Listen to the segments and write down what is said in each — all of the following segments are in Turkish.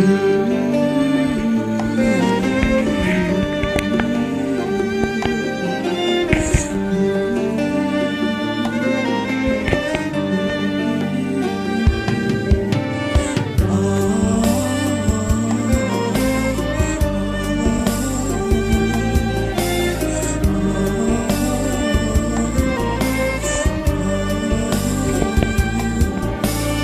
you.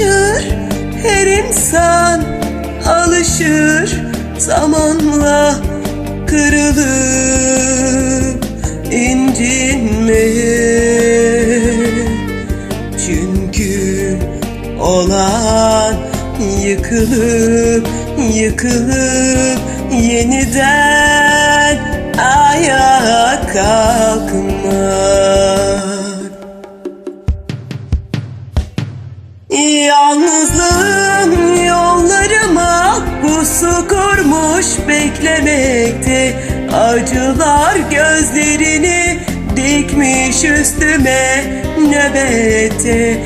Alışır her insan alışır. Zamanla kırılıp incinmeye çünkü olan yıkılıp yıkılıp yeniden ayağa kalkmak Yalnızlığım yollarıma pusu kurmuş beklemekte. Acılar gözlerini dikmiş üstüme nöbette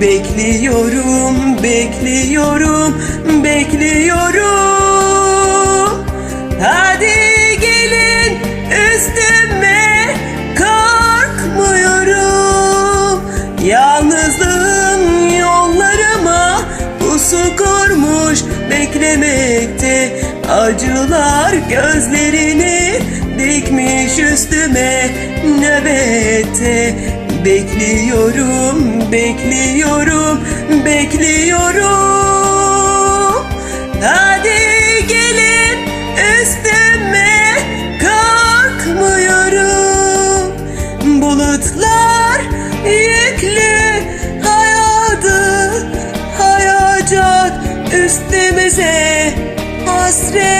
Bekliyorum, bekliyorum, bekliyorum. Hadi Acılar gözlerini dikmiş üstüme nöbette Bekliyorum, bekliyorum, bekliyorum. Hadi gelin üstüme kalkmıyorum. Bulutlar yüklü hayatı hayacak üstümüze. Hasret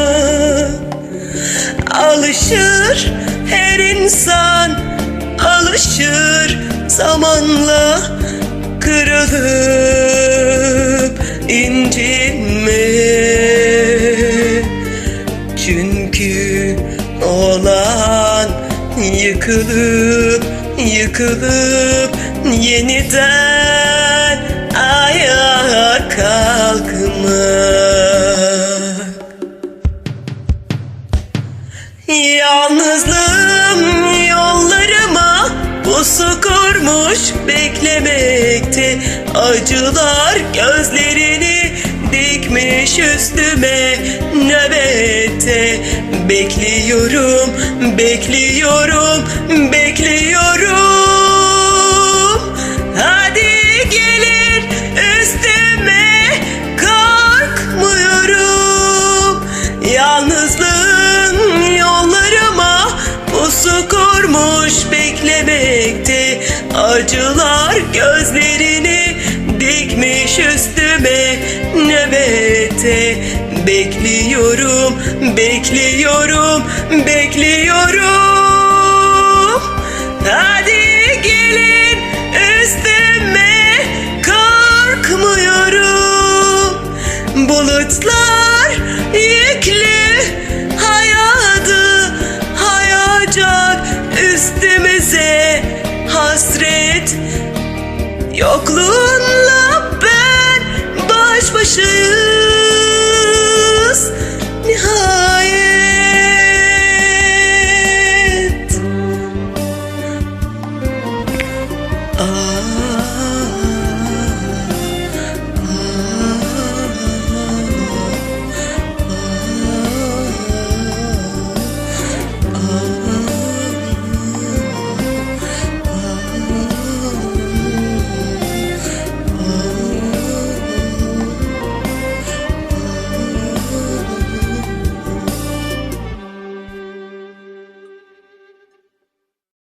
Alışır her insan alışır. Zamanla kırılıp incinmeye çünkü olan yıkılıp yıkılıp yeniden ayağa kalkmak kurmuş beklemekte. Acılar gözlerini dikmiş üstüme nöbette Bekliyorum, bekliyorum, bekliyorum nöbette Bekliyorum, bekliyorum, bekliyorum. Hadi gelin üstüme korkmuyorum. Bulutlar yüklü hayatı hayacak üstümüze hasret. Yokluğunla ben baş başayım